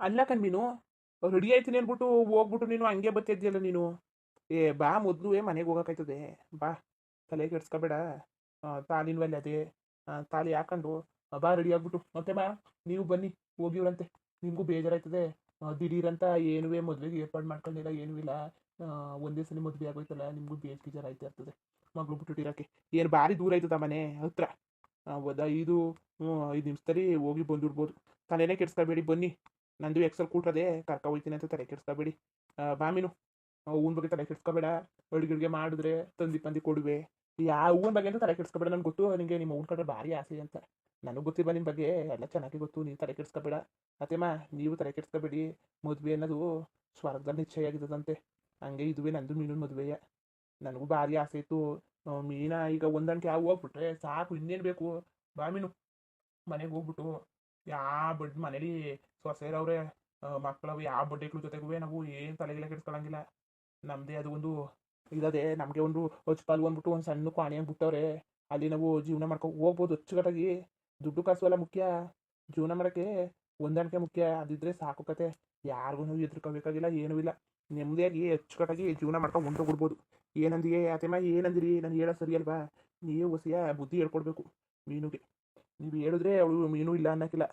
ಅಲ್ಲ ಕಣ್ ನೀನು ರೆಡಿ ಆಯ್ತೀನಿ ಅಂದ್ಬಿಟ್ಟು ಹೋಗ್ಬಿಟ್ಟು ನೀನು ಹಂಗೆ ಬರ್ತಿದ್ಯಲ್ಲ ನೀನು. ಏ, ಬಾ ಮೊದಲು ಏ ಮನೆಗೆ ಹೋಗೋಕಾಯ್ತದೆ. ಬಾ ತಲೆ ಕೆಡ್ಸ್ಕೊಬೇಡ. ತಾಲಿನ ಮೇಲೆ ಅದೇ ತಾಲಿ ಹಾಕೊಂಡು ಬಾ ರೆಡಿ ಆಗ್ಬಿಟ್ಟು ಮತ್ತೆ ಬಾ, ನೀವು ಬನ್ನಿ, ಹೋಗಿವ್ರಂತೆ. ನಿಮಗೂ ಬೇಜಾರಾಯ್ತದೆ. ದಿಢೀರಂತ ಏನುವೆ ಮದುವೆಗೆ ಏರ್ಪಾಡು ಮಾಡ್ಕೊಂಡಿಲ್ಲ, ಏನೂ ಇಲ್ಲ. ಒಂದೇ ಸಲ ಮದುವೆ ಆಗೋಯ್ತಲ್ಲ, ನಿಮಗೂ ಬೇಜ್ ಬೇಜಾರು ಆಯ್ತಾ ಇರ್ತದೆ ಮಗಳು ಬಿಟ್ಟಿರೋಕೆ ಏನು ಭಾರಿ ದೂರ ಆಯ್ತದ ಮನೆ ಹತ್ರ. ಒಂದು ಐದು ಐದು ನಿಮಿಷದಲ್ಲಿ ಹೋಗಿ ಬಂದ್ಬಿಡ್ಬೋದು. ತಲೆನೇ ಕೆಡ್ಸ್ಕೊಬೇಡಿ, ಬನ್ನಿ. ನಂದು ಎಕ್ಸಲ್ ಕೂಟ್ರದೆ, ಕರ್ಕ ಹೋಯ್ತೀನಿ ಅಂತ ತಲೆ ಕೆಡ್ಸ್ಕೊಬೇಡಿ ಬಾಮಿನು ಹೂವಿನ ಬಗ್ಗೆ ತಲೆ ಕೆಡ್ಸ್ಕೊಬೇಡ ಅಡುಗೆ ಮಾಡಿದ್ರೆ ತಂದಿ ಪಂದಿ ಕೊಡುವೆ. ಯಾವ ಹೂವಿನ ಬಗ್ಗೆ ಅಂತ ತಲೆ ಕೆಡ್ಸ್ಕೊಬೇಡ ನನಗೆ ಗೊತ್ತು ನಿಮಗೆ ನಿಮ್ಮ ಹೂವಿನ ಕಡೆ ಭಾರಿ ಆಸೆ ಅಂತ. ನನಗೆ ಗೊತ್ತಿಲ್ಲ ನಿಮ್ಮ ಬಗ್ಗೆ. ಎಲ್ಲ ಚೆನ್ನಾಗಿ ಗೊತ್ತು. ನೀವು ತಲೆ ಕೆಡ್ಸ್ಕೊಬೇಡ ಅತ್ತೇಮ್ಮ, ನೀವು ತಲೆ ಕೆಡ್ಸ್ಕೊಬೇಡಿ ಮದುವೆ ಅನ್ನೋದು ಸ್ವರ್ಗದಲ್ಲಿ ನಿಶ್ಚಯ ಆಗಿದ್ದದಂತೆ. ಹಂಗೆ ಇದುವೆ ನಂದು ಮೀನಿನ ಮದುವೆಯ. ನನಗೂ ಭಾರಿ ಆಸೆ ಇತ್ತು. ಮೀನ ಈಗ ಒಂದಂಟೆ ಯಾವ ಹೋಗ್ಬಿಟ್ರೆ ಸಾಕು. ಇನ್ನೇನು ಬೇಕು? ಬಾ ಮೀನು. ಮನೆಗೆ ಹೋಗ್ಬಿಟ್ಟು ಯಾ, ಬಡ್ ಮನೇಲಿ ಸೊಸೆರವ್ರೆ ಮಕ್ಕಳವು ಯಾವ ಬಡ್ಡೆಗಳ ಜೊತೆಗೂ ನಾವು ಏನು ತಲೆಗಿಲ್ಲ ಕೆಡ್ಸ್ಕೊಳಂಗಿಲ್ಲ. ನಮ್ಮದೇ ಅದು ಒಂದು ಇದೇ ನಮಗೆ ಒಂದು ಹೊಚ್ಪಾಲು ಅಂದ್ಬಿಟ್ಟು ಒಂದು ಸಣ್ಣ ಕೋಣೆ ಬಿಟ್ಟವ್ರೆ. ಅಲ್ಲಿ ನಾವು ಜೀವನ ಮಾಡ್ಕೊ, ಹೋಗ್ಬೋದು ಅಚ್ಚುಕಟ್ಟಾಗಿ. ದುಡ್ಡು ಕಾಸು ಎಲ್ಲ ಮುಖ್ಯ. ಜೀವನ ಮಾಡೋಕ್ಕೆ ಹೊಂದಾಣಿಕೆ ಮುಖ್ಯ. ಅದಿದ್ರೆ ಸಾಕು ಕತೆ. ಯಾರಿಗೂ ನಾವು ಎದುರ್ಕೋಬೇಕಾಗಿಲ್ಲ, ಏನೂ ಇಲ್ಲ. ನೆಮ್ಮದಿಯಾಗಿ, ಅಚ್ಚುಕಟ್ಟಾಗಿ ಜೀವನ ಮಾಡ್ಕೊಂಡು ಕೊಡ್ಬೋದು ಏನಂದಿಗೆ ಅತಿಮ ಏನಂದಿರಿ? ನಾನು ಹೇಳೋ ಸರಿ ಅಲ್ವಾ? ನೀವು ಹೊಸಿಯ ಬುದ್ಧಿ ಹೇಳ್ಕೊಡ್ಬೇಕು ಮೀನುಗೆ. ನೀವು ಹೇಳಿದ್ರೆ ಅವಳು ಮೀನು ಇಲ್ಲ ಅನ್ನಕ್ಕಿಲ್ಲ.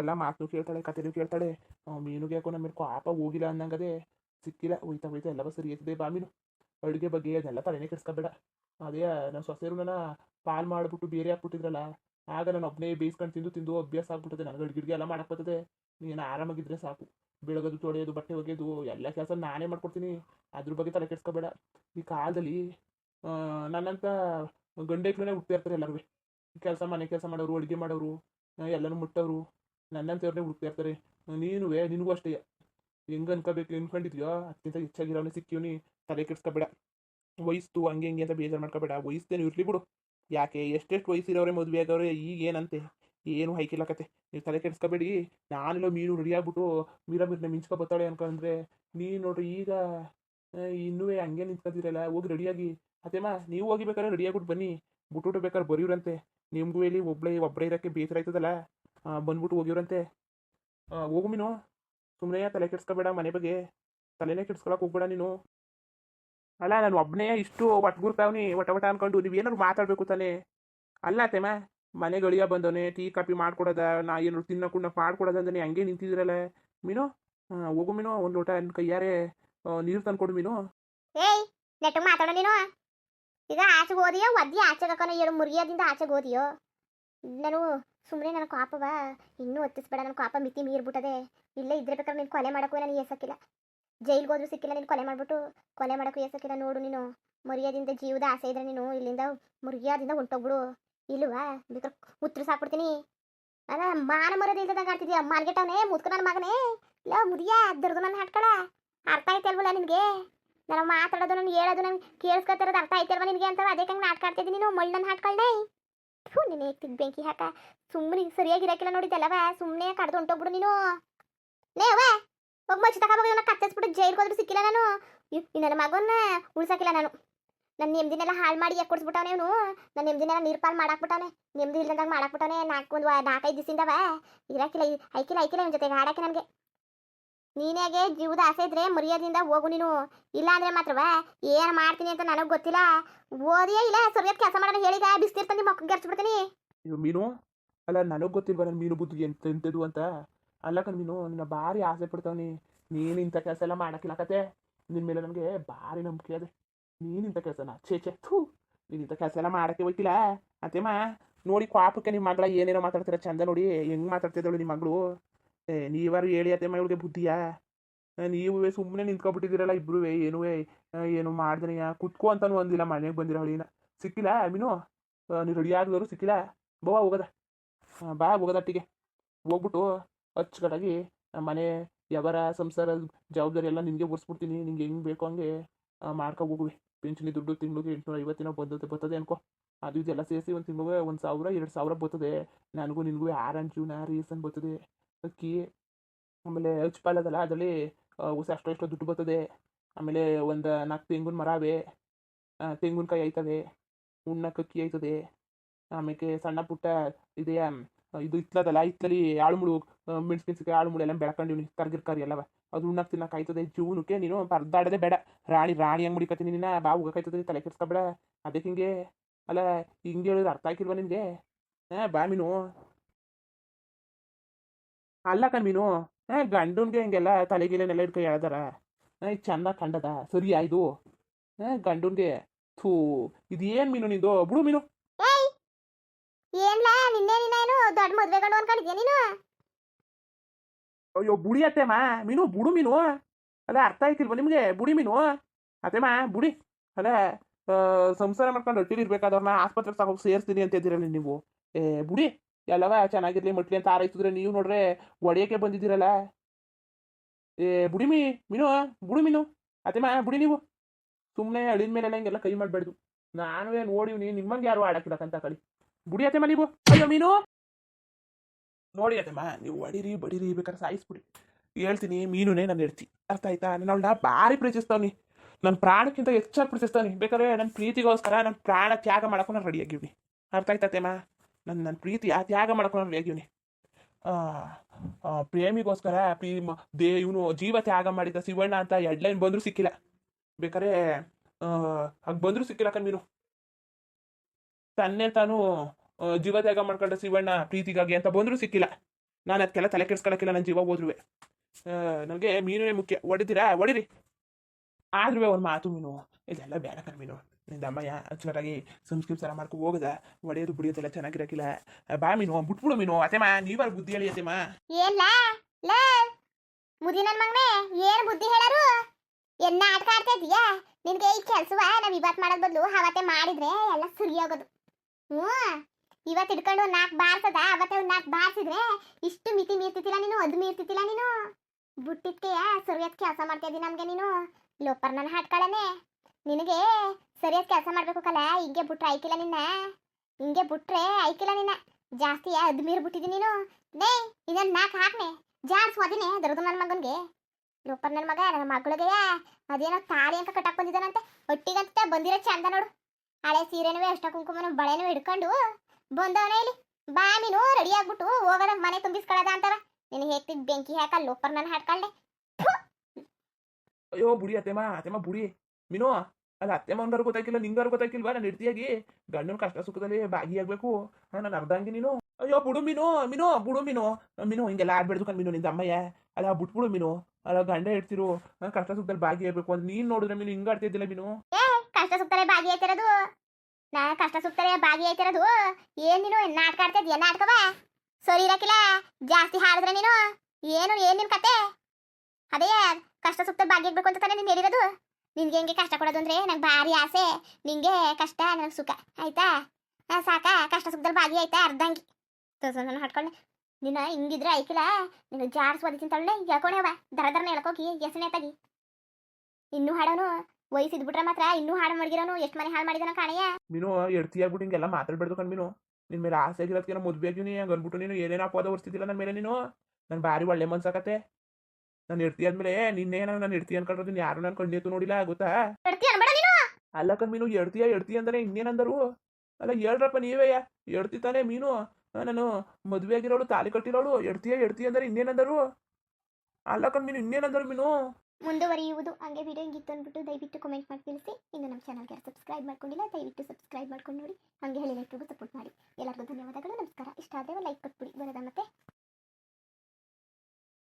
ಎಲ್ಲ ಮಾತು ಕೇಳ್ತಾಳೆ ಕತೆ ಕೇಳ್ತಾಳೆ. ಮೀನುಗೆ ಯಾಕೋ ನಮ್ಮ ಪಾಪ ಹೋಗಿಲ್ಲ ಅನ್ನಂಗದೆ ಸಿಕ್ಕಿಲ್ಲ. ಹೋಯ್ತಾ ಹೋಯ್ತಾ ಎಲ್ಲ ಸರಿ ಆಯ್ತದೆ ಬಾ ಮೀನು. ಅಡುಗೆ ಬಗ್ಗೆ ಅದೆಲ್ಲ ತಲೆನೇ ಕೆಡ್ಸ್ಕೊಬೇಡ. ಅದೇ, ನಾನು ಸೊಸೆರು ನನ್ನ ಪಾಲ್ ಮಾಡಿಬಿಟ್ಟು ಬೇರೆ ಹಾಕ್ಬಿಟ್ಟಿದ್ರಲ್ಲ, ಆಗ ನಾನು ಒಬ್ಬನೇ ಬೇಯಿಸ್ಕೊಂಡು ತಿಂದು ತಿಂದು ಅಭ್ಯಾಸ ಆಗ್ಬಿಟ್ಟದೆ. ನನಗೆ ಅಡುಗೆ ಎಲ್ಲ ಮಾಡಕ್ಕೆ ಬರ್ತದೆ. ನೀನು ಆರಾಮಾಗಿದ್ರೆ ಸಾಕು. ಬೆಳಗೋದು, ತೊಳೆಯೋದು, ಬಟ್ಟೆ ಒಗೆಯೋದು ಎಲ್ಲ ಕೆಲಸ ನಾನೇ ಮಾಡ್ಕೊಡ್ತೀನಿ. ಅದ್ರ ಬಗ್ಗೆ ತಲೆ ಕೆಡ್ಸ್ಕೊಬೇಡ. ಈ ಕಾಲದಲ್ಲಿ ನನ್ನಂತ ಗಂಡೈಕ್ಲೇ ಇರ್ತಾರೆ ಎಲ್ಲರೂ. ಕೆಲಸ, ಮನೆ ಕೆಲಸ ಮಾಡೋರು, ಅಡುಗೆ ಮಾಡೋರು ಎಲ್ಲರೂ ಮುಟ್ಟೋರು. ನನ್ನಂತವ್ರನ್ನೇ ಹುಡುಕ್ತಾ ಇರ್ತಾರೆ. ನೀನು ನಿನಗೂ ಅಷ್ಟೇ. ಹೆಂಗೆ ಅನ್ಕೋಬೇಕು ಅನ್ಕೊಂಡಿದ್ಯೋ? ಅದಕ್ಕಿಂತ ಹೆಚ್ಚಾಗಿರೋನೇ ಸಿಕ್ಕಿವ್ನಿ. ತಲೆ ಕೆಡ್ಸ್ಕೊಬೇಡ. ವಯಸ್ಸು ಹಂಗೆ ಹಿಂಗೆ ಅಂತ ಬೇಜಾರು ಮಾಡ್ಕೋಬೇಡ. ವಯಸ್ಸೇನು ಇರಲಿ ಬಿಡು. ಯಾಕೆ? ಎಷ್ಟೆಷ್ಟು ವಯಸ್ಸಿರೋರೆ ಮದುವೆ ಆಗೋರೆ ಈಗ ಏನಂತೆ ಏನು ಹೈಕಿಲ್ಲ ಕತೆ ನೀವು ತಲೆ ಕೆಡ್ಸ್ಕೊಬೇಡಿ. ನಾನೆಲ್ಲೋ ಮೀನು ರೆಡಿ ಆಗ್ಬಿಟ್ಟು ಮೀರ ಮೀರನ್ನ ಮಿಂಚ್ಕೊ ಬರ್ತಾಳೆ ಅನ್ಕೊಂಡ್ರೆ, ನೀನು ನೋಡ್ರಿ ಈಗ ಇನ್ನೂ ಹಂಗೆ ನಿಂತ್ಕೊತಿರಲ್ಲ ಹೋಗಿ ರೆಡಿಯಾಗಿ ಅದೇಮ್ಮ, ನೀವು ಹೋಗಿ ಬೇಕಾದ್ರೆ ರೆಡಿ ಆಗ್ಬಿಟ್ಟು ಬನ್ನಿ. ಬಿಟ್ಬಿಟ್ಟು ಬೇಕಾದ್ರೆ ಬರೀವ್ರಂತೆ. ನಿಮಗೂ ಇಲ್ಲಿ ಒಬ್ಬಳೇ ಒಬ್ಬರೇ ಇರೋಕ್ಕೆ ಬೇಸರ ಆಯ್ತದಲ್ಲ ಬಂದ್ಬಿಟ್ಟು ಹೋಗಿವ್ರಂತೆ. ಆ, ಹೋಗು ಮೀನು. ಸುಮ್ಮನೆ ತಲೆ ಕೆಡ್ಸ್ಕೊಬೇಡ ಮನೆ ಬಗ್ಗೆ. ತಲೆನೇ ಕೆಡ್ಸ್ಕೊಳಕ್ಕೆ ಹೋಗ್ಬೇಡ ನೀನು. ಅಲ್ಲ ನಾನು ಒಬ್ಬನೇ ಇಷ್ಟು ಒಟ್ಗುರ್ತಾವ್ನಿ ಒಟ ಒಟ ಅನ್ಕೊಂಡು ನೀವೇನಾದ್ರು ಮಾತಾಡಬೇಕು ತಾನೇ. ಅಲ್ಲ ತೆಮ್ಮ ಮನೆ ಗಳಿಯ ಬಂದವನೇ ಟೀ ಕಾಫಿ ಮಾಡ್ಕೊಡೋದ ನಾ ಏನಾದ್ರು ತಿನ್ನಕೊಂಡು ಮಾಡ್ಕೊಡೋದ ಅಂದ್ರೆ ಹಂಗೆ ನಿಂತಿದ್ರಲ್ಲ. ಮೀನು ಹೋಗು ಮೀನು ಒಂದು ಲೋಟ ನನ್ನ ಕೈಯಾರೆ ನೀರು ತಂದ್ಕೊಡು ಮೀನು. ಏಯ್ ನೆಟ್ಟು ಮಾತಾಡೋ ನೀನು? ಈಗ ಆಚೆಗೆ ಹೋದಿಯೋ ಒದ್ದಿ ಆಚೆಗೆ ಹಾಕೋಣ ಏಳು ಮುರಿಯೋದಿಂದ ಆಚೆಗೆ ಹೋದಿಯೋ? ನಾನು ಸುಮ್ಮನೆ ನನ್ನ ಕಾಪವ ಇನ್ನೂ ಒತ್ತಿಸ್ಬೇಡ, ನನ್ನ ಕಾಪ ಮಿತಿ ಮೀರ್ಬಿಟ್ಟದೆ. ಇಲ್ಲೇ ಇದ್ರೆ ಬೇಕಾದ್ರೆ ನೀನು ಕೊಲೆ ಮಾಡೋಕ್ಕೂ ನಾನು ಏಸಕ್ಕಿಲ್ಲ ಜೈಲ್ಗೆ ಹೋದ್ರೂ ಸಿಕ್ಕಿಲ್ಲ ನೀನು ಕೊಲೆ ಮಾಡ್ಬಿಟ್ಟು. ಕೊಲೆ ಮಾಡೋಕ್ಕೂ ಏಸಕ್ಕಿಲ್ಲ ನೋಡು ನೀನು. ಮರ್ಯಾದಿಂದ ಜೀವದ ಆಸೆ ಇದ್ರೆ ನೀನು ಇಲ್ಲಿಂದ ಮರ್ಯಾದಿಂದ ಹೊಂಟೋಗ್ಬಿಡು. ಇಲ್ವಾ ಬೇಕಾದ್ರೆ ಉತ್ತರ ಸಾಕ್ಬಿಡ್ತೀನಿ. ಅಲ್ಲ, ಮಾನ ಮರದ ಇಲ್ದಂಗೆ ಆಡ್ತಿದ್ಯಾ? ಮಾರ್ಗೆಟವನೇ ಮುದ್ಕ ನನ್ನ ಮಗನೇ. ಇಲ್ಲ ಮುರಿಯ ದುರ್ಗ ನನ್ನ ಹಾಟ್ಕಳ. ಅರ್ಥ ಆಯ್ತಲ್ವಲ್ಲ ನಿನಗೆ? ನಾನು ಮಾತಾಡೋದು ನಾನು ಹೇಳೋದು ನಂಗೆ ಕೇಳಿಸ್ಕೊತಿರೋದು ಅರ್ಥ ಆಯ್ತಲ್ವ ನಿನಗೆ ಅಂತ ಅದೇ ಹಂಗೆ ನಾಟಕ ಆಡ್ತಿದ್ದೀನಿ ನೀನು ಮಳ್ಳನ್ನು ಹಾಟ್ಕೊಳ್ದೆ ಥೂ ನಿನ್ನ ತಿಗ್ ಬೆಂಕಿ ಹಾಕ ಸುಮ್ಮನೆ ಸರಿಯಾಗಿರಕ್ಕಿಲ್ಲ ನೋಡಿದ್ದಲ್ಲವ ಸುಮ್ಮನೆ ಕಡ್ದು ಹೊಂಟೋಗ್ಬಿಡು ನೀನು ನೇ ಅವೇ ಹೋಗಿ ಮಚ್ಚಿ ತಗೋಬೇಕು ಇವನ್ನ ಕತ್ತಿಸ್ಬಿಟ್ಟು ಜೈಲ್ಗೆ ಹೋದ್ರು ಸಿಕ್ಕಿಲ್ಲ ನಾನು ನನ್ನ ಮಗನ್ನ ಉಳ್ಸಕ್ಕಿಲ್ಲ ನಾನು ನನ್ನ ನೆಮ್ಮದಿನೆಲ್ಲ ಹಾಳು ಮಾಡಿ ಯಾಕೆ ಕೊಡ್ಸ್ಬಿಟ್ಟವನೆ ಇವನು ನನ್ನ ನೆಮ್ಮದಿನೆಲ್ಲ ನೀರು ಪಾಲು ಮಾಡಾಕ್ಬಿಟ್ಟವನೆ ನೆಮ್ಮದಿ ಇಲ್ದಂದಾಗ ಮಾಡಾಕ್ಬಿಟ್ಟವನೆ ನಾಲ್ಕು ಒಂದು ನಾಲ್ಕೈದು ದಿವಸಿಂದವ ಇರಾಕಿಲ್ಲ ಐಕಿಲ್ಲ ಐಕಿಲ್ಲ ಇವನ ಜೊತೆಗೆ ಆಡಕ್ಕೆ ನನಗೆ ನೀನೇಗೆ ಜೀವದ ಆಸೆ ಇದ್ರೆ ಮರ್ಯಾದಿಂದ ಹೋಗು ನೀನು. ಇಲ್ಲ ಅಂದ್ರೆ ಮಾತ್ರವಾ? ಏನ್ ಮಾಡ್ತೀನಿ ಅಂತ ನನಗೆ ಗೊತ್ತಿಲ್ಲ. ಓದಿಯೇ ಇಲ್ಲ, ಸರಿಯಾದ ಕೆಲಸ ಮಾಡೋಣ ಹೇಳಿದ ಬಿಸ್ತಿರ್ತಂದು ಮಕ್ಕ ಗೆರ್ಸ್ಬಿಡ್ತೀನಿ ಅಯ್ಯೋ, ಮೀನು? ಅಲ್ಲ, ನನಗೆ ಗೊತ್ತಿಲ್ವ ನನ್ನ ಮೀನು ಬುದ್ಧಿ ಎಂತ ಎಂಥದ್ದು ಅಂತ? ಅಲ್ಲ ಕಣ್ ಮೀನು, ನಿನ್ನ ಭಾರಿ ಆಸೆ ಪಡ್ತಾವನಿ ನೀನು ಇಂಥ ಕೆಲಸ ಎಲ್ಲ ಮಾಡಕ್ಕಿಲ್ಲ ಕತೆ. ನಿನ್ನ ಮೇಲೆ ನನಗೆ ಭಾರಿ ನಂಬಿಕೆ ಅದೇ. ನೀನು ಇಂಥ ಕೆಲಸನ? ಛೇ ಛೇ, ಥೂ. ನೀನು ಇಂಥ ಕೆಲಸ ಎಲ್ಲ ಮಾಡಕ್ಕೆ ಹೋಯ್ತಿಲ್ಲ. ಅಂತೇಮ್ಮ, ನೋಡಿ, ಕ್ವಾಪಕ್ಕೆ ನಿಮ್ಮ ಮಗಳ ಏನೇನೋ ಮಾತಾಡ್ತೀರ ಚಂದ ನೋಡಿ, ಹೆಂಗೆ ಮಾತಾಡ್ತಿದ್ದಳು ನಿಮ್ಮ ಮಗಳು? ಏ ನೀವಾರು ಹೇಳಿ ಅತ್ತೇಮ್ಮ ಇವಳಿಗೆ ಬುದ್ಧಿಯಾ? ನೀವು ಸುಮ್ಮನೆ ನಿಂತ್ಕೊಬಿಟ್ಟಿದ್ದೀರಲ್ಲ ಇಬ್ರು ಏನೂ ಏನು ಮಾಡ್ದನೆಯ ಕುತ್ಕೋ ಅಂತಾನು ಅಂದಿಲ್ಲ ಮನೆಗೆ ಬಂದಿರೋ ಹಳಿನ ಸಿಕ್ಕಿಲ್ಲ ಮೀನು? ನೀನು ರೆಡಿ ಆಗಿದವರು ಸಿಕ್ಕಿಲ್ಲ? ಬಾ, ಹೋಗದ. ಬಾ, ಹೋಗೋದ ಅಟ್ಟಿಗೆ ಹೋಗ್ಬಿಟ್ಟು ಅಚ್ಚುಕಟ್ಟಾಗಿ ಮನೆ, ವ್ಯವಹಾರ, ಸಂಸಾರ, ಜವಾಬ್ದಾರಿ ಎಲ್ಲ ನಿನಗೆ ಒರೆಸ್ಬಿಡ್ತೀನಿ ನಿಂಗೆ ಹೆಂಗೆ ಬೇಕೋ ಹಂಗೆ ಮಾಡ್ಕೊ ಹೋಗುವಿ. ಪಿಂಚಣಿ ದುಡ್ಡು ತಿಂಗಳಿಗೆ ಎಂಟುನೂರ ಐವತ್ತಿನ ಬಂದದ್ದು, ಬರ್ತದೆ ಅನ್ಕೋ. ಅದು ಇದೆಲ್ಲ ಸೇರಿಸಿ ಒಂದು ತಿಂಗಳಿಗೆ ಒಂದು ಸಾವಿರ, ಎರಡು ಸಾವಿರ ಬರ್ತದೆ. ನನಗೂ ನಿನಗೂ ಆರಾಮ್ ಜೀವನ ರೀಸನ್ ಬರ್ತದೆ. ಅಕ್ಕಿ ಆಮೇಲೆ ಹಚ್ಪಾಲ್ ಅದಲ್ಲ ಅದರಲ್ಲಿ ಹುಸಿ ಅಷ್ಟೋ ಎಷ್ಟೋ ದುಡ್ಡು ಬರ್ತದೆ. ಆಮೇಲೆ ಒಂದು ನಾಲ್ಕು ತೆಂಗಿನ ಮರ ಅವೆ ತೆಂಗಿನಕಾಯಿ ಆಯ್ತವೆ ಉಣ್ಣಕ್ಕೆ ಅಕ್ಕಿ ಆಯ್ತದೆ ಆಮೇಲೆ ಸಣ್ಣ ಪುಟ್ಟ ಇದೆಯಾ ಇದು ಇತ್ಲದಲ್ಲ ಇತ್ಲಲ್ಲಿ ಆಳುಮುಳು ಮೆಣಸು ಆಳು ಆಳುಮುಳು ಎಲ್ಲ ಬೆಳ್ಕೊಂಡಿವ್ನಿ ಕರ್ಗಿರ್ಕಾರಿ ಎಲ್ಲವ ಅದು ಉಣ್ಣಕ್ಕೆ ತಿನ್ನಕ್ಕೆ ಆಯ್ತದೆ ಜೀವನಕ್ಕೆ ನೀನು ಪರ್ದಾಡದೆ ಬೇಡ. ರಾಣಿ ರಾಣಿ ಹಂಗೆ ಮುಡಿಕತ್ತೀನಿ ನಿನ್ನ, ಬಾ ಹೋಗಕ್ಕಾಯ್ತದೆ ತಲೆ ಕೆಡ್ಸ್ಕೊಬೇಡ ಅದಕ್ಕೆ ಹಿಂಗೆ, ಅಲ್ಲ ಹಿಂಗೆ ಹೇಳೋದು ಅರ್ಥ ಆಗಿಲ್ವ ನಿನಗೆ? ಹಾಂ ಬಾ ಮೀನು. ಅಲ್ಲ ಕಣ್ಮೀನು ಹಾಂ ಗಂಡನ್ಗೆ ಹಿಂಗೆಲ್ಲ ತಲೆಗಿಲೆನೆಲ್ಲ ಇಟ್ಕೊಂಡು ಹೇಳ್ದಾರ. ಹಾಂ ಚಂದ ಕಂಡದ. ಸರಿ ಆಯ್ದು ಗಂಡನ್ಗೆ ಥೂ ಇದೇನು ಮೀನು ನಿಂದು? ಬಿಡು ಮೀನು. ಏನ್ಲ ನಿನ್ನೆ ನೀನೇನು ದೊಡ್ಡ ಮದ್ವೆ ಗಂಡು ಅನ್ಕೊಂಡಿದ್ಯಾ ನೀನು? ಅಯ್ಯೋ ಬುಡಿ ಅತ್ತೆಮ್ಮ. ಮೀನು ಬುಡು ಮೀನು. ಅಲ್ಲ ಅರ್ಥ ಆಯ್ತಿಲ್ವ ನಿಮಗೆ? ಬುಡಿ ಮೀನು. ಅತ್ತೆಮ್ಮ ಬುಡಿ. ಅಲ್ಲ ಸಂಸಾರ ಮಾಡ್ಕೊಂಡು ಹೊಟ್ಟಿಲಿ ಇರ್ಬೇಕಾದವ್ರನ್ನ ಆಸ್ಪತ್ರೆಗೆ ತಗೊಂಡು ಸೇರಿಸ್ತೀನಿ ಅಂತ ಇದ್ದೀರಲ್ಲ ನೀವು. ಏ ಬುಡಿ. ಎಲ್ಲವ ಚೆನ್ನಾಗಿರ್ಲಿ ಮಟ್ಲಿ ಅಂತ ಆರೈಸಿದ್ರೆ ನೀವು ನೋಡ್ರೆ ಒಡೆಯಕ್ಕೆ ಬಂದಿದ್ದೀರಲ್ಲ. ಏ ಬುಡಿಮಿ ಮೀನು, ಬುಡು ಮೀನು. ಅತ್ತೆಮ್ಮ ಬುಡಿ ನೀವು. ಸುಮ್ಮನೆ ಅಳಿದ ಮೇಲೆಲ್ಲ ಹಿಂಗೆಲ್ಲ ಕೈ ಮಾಡಬೇಡ್ದು. ನೋಡಿವ್ ನೀ ನಿಮ್ಮಂಗೆ ಯಾರು ಆಡಕ್ಕಿಲ್ಲಕ್ಕಂತ ಕಳಿ. ಬುಡಿ ಅತ್ತೆಮ್ಮ ನೀವು. ಅಯ್ಯೋ, ಮೀನು. ನೋಡಿ ಅತ್ತಮ್ಮ ನೀವು ಒಡಿರಿ, ಬಡಿರಿ ಬೇಕಾದ್ರೆ ಸಾಯಿಸ್ಬಿಡಿ. ಹೇಳ್ತೀನಿ, ಮೀನುನೇ ನಾನು ಹೆಡ್ತಿ. ಅರ್ಥ ಆಯ್ತಾ? ನಾನು ಅವಳನ್ನ ಭಾರಿ ಪ್ರೀತಿಸ್ತಾವ್ನಿ. ನನ್ನ ಪ್ರಾಣಕ್ಕಿಂತ ಹೆಚ್ಚಾಗಿ ಪ್ರೀತಿಸ್ತಾವ್ನಿ. ಬೇಕಾದ್ರೆ ನನ್ನ ಪ್ರೀತಿಗೋಸ್ಕರ ನನ್ನ ಪ್ರಾಣ ತ್ಯಾಗ ಮಾಡಕ್ಕೂ ನಾನು ರೆಡಿಯಾಗಿವ್ನಿ ಅರ್ಥ ಆಯ್ತಾ ಅತ್ತಮ್ಮ ನನ್ನ ನನ್ನ ಪ್ರೀತಿ, ಆ ತ್ಯಾಗ ಮಾಡ್ಕೊಂಡು ರೆಡಿಯಾಗಿವ್ನಿ ಪ್ರೇಮಿಗೋಸ್ಕರ ಪ್ರೇಮ ದೇ, ಇವನು ಜೀವ ತ್ಯಾಗ ಮಾಡಿದ ಸಿವಣ್ಣ ಅಂತ ಎಡ್ಲೈನ್ ಬಂದರೂ ಸಿಕ್ಕಿಲ್ಲ. ಬೇಕಾದ್ರೆ ಹಾಗೆ ಬಂದರೂ ಸಿಕ್ಕಿಲ್ಲ ಕಣ್ ಮೀನು ತನ್ನೇ ತಾನು ಜೀವ ತ್ಯಾಗ ಮಾಡ್ಕೊಂಡ ಶಿವಣ್ಣ ಪ್ರೀತಿಗಾಗಿ ಅಂತ ಬಂದರೂ ಸಿಕ್ಕಿಲ್ಲ. ನಾನು ಅದಕ್ಕೆಲ್ಲ ತಲೆ ಕೆಡ್ಸ್ಕೊಳಕ್ಕಿಲ್ಲ ನನ್ನ ಜೀವ ಹೋದ್ರುವೆ. ನನಗೆ ಮೀನೇ ಮುಖ್ಯ. ಹೊಡಿತೀರಾ? ಹೊಡಿರಿ. ಆದ್ರೂ ಒಂದು ಮಾತು ಮೀನು. ಇದೆಲ್ಲ ಬೇಡ ಕಣ್ ಮೀನು. ನಿಂದ ಅಮ್ಮಯ್ಯ ಅಚ್ಚುಕಟ್ಟಾಗಿ ಸಂಸ್ಕೃತ ಮಾಡ್ಕೊ, ಹೋಗದ. ಒಡೆಯೋದು ಬಿಡಿಯೋದೆಲ್ಲ ಚೆನ್ನಾಗಿರಕಿಲ್ಲ. ಬಾ ಮೀನು ಬಿಟ್ಬಿಡು ಮೀನು. ಅತೆಮ್ಮ ನೀವಾರ ಬುದ್ಧಿ ಹೇಳಿ ಅತೆಮ್ಮ ಏನ್ಲ ಲೇ? ಮುದಿ ನನ್ ಮಗನೇ, ಏನ್ ಬುದ್ಧಿ ಹೇಳರು? ಏನ್ ನಾಟಕ ಆಡ್ತಾ ಇದೀಯಾ ನಿನ್ಗೆ ಈ ಕೆಲ್ಸವ? ನಾವ್ ಇವತ್ ಮಾಡೋದ್ ಬದ್ಲು ಅವತ್ತೆ ಮಾಡಿದ್ರೆ ಎಲ್ಲ ಸರಿ ಹೋಗೋದು. ಹ್ಞೂ. ಇವತ್ ಹಿಡ್ಕೊಂಡು ನಾಲ್ಕು ಬಾರ್ಸದ? ಅವತ್ತೆ ಒಂದ್ ನಾಲ್ಕು ಬಾರ್ಸಿದ್ರೆ ಇಷ್ಟು ಮಿತಿ ಮೀರ್ತಿತ್ತಿಲ್ಲ ನೀನು? ಅದು ಮೀರ್ತಿತ್ತಿಲ್ಲ ನೀನು? ಬುಟ್ಟಿದ್ಕೆ ಸರಿಯಾದ ಕೆಲಸ ಮಾಡ್ತಾ ಇದ್ದೀನಿ ನಮ್ಗೆ ನೀನು. ಲೋಪರ್ ನನ್ನ ಹಾಟ್ಕೊಳ್ಳನೆ ನಿನಗೆ ಸರಿಯಾದ ಕೆಲಸ ಮಾಡ್ಬೇಕು ಕಲ, ಹಿಂಗೆ ಬಿಟ್ರೆ ಐಕಿಲ್ಲ ನಿನ್ನ. ಹಿಂಗೆ ಬಿಟ್ರೆ ಐಕಿಲ್ಲ ನಿನ್ನ. ಜಾಸ್ತಿ ಅದು ಬಿಟ್ಟಿದಿ ನೀನು. ನೇ ಇದನ್ನ ನಾಲ್ಕು ಹಾಕ್ನೆ. ಜಾಡ್ಸ್ ಓದಿನಿ ದರದು ನನ್ನ ಮಗನ್ಗೆ. ಲೋಪರ್ ನನ್ನ ಮಗ, ನನ್ನ ಮಗಳಿಗೆ ಅದೇನೋ ತಾಳಿ ಅಂತ ಕಟ್ಟಕ್ ಬಂದಿದ್ದಾನಂತೆ. ಒಟ್ಟಿಗಂತ ಬಂದಿರೋ ಚಂದ ನೋಡು. ಹಳೆ ಸೀರೆನೂ ಅಷ್ಟ ಕುಂಕುಮನ ಬಳೆನೂ ಹಿಡ್ಕೊಂಡು ಬಂದವನೇ ಇಲ್ಲಿ. ಬಾ ನೀನು, ರೆಡಿ ಆಗ್ಬಿಟ್ಟು ಹೋಗದ, ಮನೆ ತುಂಬಿಸ್ಕೊಳದ ಅಂತವ. ನೀನು ಹೇಗ್ತಿದ್ ಬೆಂಕಿ ಹಾಕ ಲೋಪರ್ ನನ್ನ ಹಾಡ್ಕೊಳ್ಳೆ ಅಯ್ಯೋ, ಬುಡಿ ಅತ್ತೆಮ್ಮ ಅತ್ತೆಮ್ಮ, ಬುಡಿ. ಮೀನು, ಅಲ್ಲ ಅತ್ತೆ ಒಂದಾರು ಗೊತ್ತಾಗಿಲ್ಲ ನಿಂಗಾರು ಗೊತ್ತಾಗಿಲ್ವಾ ನಾನು ಹಿಡ್ತಿಯಾಗಿ ಗಂಡನ ಕಷ್ಟ ಸುಖದಲ್ಲಿ ಭಾಗಿಯಾಗಬೇಕು. ನಾನು ಅರ್ಧಂಗಿ ನೀನು. ಅಯ್ಯೋ, ಬುಡು ಮೀನು ಮೀನು, ಬುಡು ಮೀನು. ಮೀನು, ಹಿಂಗೆಲ್ಲ ಆಡ್ಬೇಡ್ದು ಕಣ್ ಮೀನು ನಿಂದ ಅಮ್ಮಯ್ಯ. ಅಲ್ಲ ಬಿಟ್ಬಿಡು ಮೀನು. ಅಲ್ಲ, ಗಂಡ ಇಡ್ತಿರು ಕಷ್ಟ ಸುಖದಲ್ಲಿ ಭಾಗಿಯಾಗಬೇಕು ಅಂತ ನೀನ್ ನೋಡಿದ್ರೆ ಮೀನು ಹಿಂಗ ಆಡ್ತಿದ್ದಿಲ್ಲ ಮೀನು? ಕಷ್ಟ ಸುಖದಲ್ಲಿ ಭಾಗಿಯಾಯ್ತಿರೋದು ನಾ ಕಷ್ಟ ಸುಖದಲ್ಲಿ ಭಾಗಿಯಾಯ್ತಿರೋದು ಏನ್ ನೀನು ನಾಟಕ ಆಡ್ತಾ ಇದೀಯ? ನಾಟಕವ? ಸರಿ ಇರಕ್ಕಿಲ್ಲ ಜಾಸ್ತಿ ಹಾಡಿದ್ರೆ ನೀನು? ಏನು, ಏನ್ ನಿನ್ ಕತೆ? ಅದೇ, ಕಷ್ಟ ಸುತ್ತ ಭಾಗಿಯಾಗಬೇಕು ಅಂತ ತಾನೇ ನೀನ್ ಹೇಳಿರೋದು? ನಿನ್ಗೆ ಹೆಂಗೆ ಕಷ್ಟ ಕೊಡೋದು ಅಂದ್ರೆ ನಂಗೆ ಭಾರಿ ಆಸೆ. ನಿಂಗೆ ಕಷ್ಟ ನನಗೆ ಸುಖ. ಆಯ್ತಾ? ನಾ ಸಾಕ? ಕಷ್ಟ ಸುಖದಲ್ಲಿ ಭಾಗಿ ಆಯ್ತಾ? ಅರ್ಧಂಗಿ. ನಾನು ಹಾಡ್ಕೊಂಡೆ ನಿನ್ನ ಹಿಂಗಿದ್ರೆ ಐಕಿಲ್ಲ ನೀನು ಜಾರ್ ಓದಿ ತಿಂತಾಳೆ ಹೇಳ್ಕೊಂಡೆ ಅವ. ದರ ದರನ ಹೇಳ್ಕೋಗಿ ಎಸನೆ ತಗಿ. ಇನ್ನೂ ಹಾಡೋನು? ವಯಸ್ಸಿದ್ಬಿಟ್ರೆ ಮಾತ್ರ ಇನ್ನೂ ಹಾಡು ಮಾಡಿರೋನು ಎಷ್ಟು ಮನೆ ಹಾಳು ಮಾಡಿದನ ಕಾಣಯ್ಯ ನೀನು ಎಡ್ತಿಯಾಗ್ಬಿಟ್ಟು ಹಿಂಗೆಲ್ಲ ಮಾತಾಡ್ಬೇಡ್ದು ಕಣ್ ಮೀನು. ನಿನ್ ಮೇಲೆ ಆಸೆ ಆಗಿರೋದಕ್ಕೆ ನಾನು ಮದುವೆ ಆಗಿನಿ ಹಂಗೆ ನೀನು ಏನೇನು ಅಪವಾದ ಹೊರ್ಸ್ತಿದ್ದಿಲ್ಲ ನನ್ನ ಮೇಲೆ ನೀನು? ನಾನು ಭಾರಿ ಒಳ್ಳೆ ಮನ್ಸಾಕತ್ತೆ ನಾನು ಇರ್ತಿ ಆದ್ಮೇಲೆ ನಿನ್ನೆ ನಾನು ಇರ್ತಿ ಅನ್ಕೊಂಡಿರೋದು ಯಾರು ನಾನು ಕಣ್ಣೆತ್ತು ನೋಡಿಲ್ಲ ಗೊತ್ತಾ? ಎಡ್ತಿ ಅನ್ಬೇಡ ನೀನು. ಅಲ್ಲ ಕಣ್ ಮೀನು ಎಡ್ತೀಯ ಎಡ್ತಿ ಅಂದ್ರೆ ಇನ್ನೇನಂದರು? ಅಲ್ಲ ಹೇಳ್ರಪ್ಪ ನೀವೇಯ ಎಡ್ತಿ ತಾನೇ ಮೀನು. ನಾನು ಮದುವೆ ಆಗಿರೋಳು ತಾಲಿ ಕಟ್ಟಿರೋಳು ಎಡ್ತಿಯ ಎಡ್ತಿ ಅಂದ್ರೆ ಇನ್ನೇನಂದರು? ಅಲ್ಲ ಕಣ್ ಮೀನು ಇನ್ನೇನಂದರು ಮೀನು? ಮುಂದುವರಿಯುವುದು ಹಂಗೆ ವಿಡಿಯೋ ಹಿಂಗಿತ್ತು ಅಂದ್ಬಿಟ್ಟು ದಯವಿಟ್ಟು ಕಮೆಂಟ್ ಮಾಡಿ ತಿಳಿಸಿ. ಇನ್ನು ನಮ್ಮ ಚಾನಲ್ಗೆ ಸಬ್ಸ್ಕ್ರೈಬ್ ಮಾಡ್ಕೊಂಡಿಲ್ಲ ದಯವಿಟ್ಟು ಸಬ್ಸ್ಕ್ರೈಬ್ ಮಾಡ್ಕೊಂಡು ನೋಡಿ. ಹಾಗೆ ಹೇಳಿ ಸಪೋರ್ಟ್ ಮಾಡಿ. ಎಲ್ಲರಿಗೂ ಧನ್ಯವಾದಗಳು ನಮಸ್ಕಾರ. ಇಷ್ಟ ಆದರೆ ಲೈಕ್ ಕೊಟ್ಬಿಡಿ. ಬರೋದ ಮತ್ತೆ.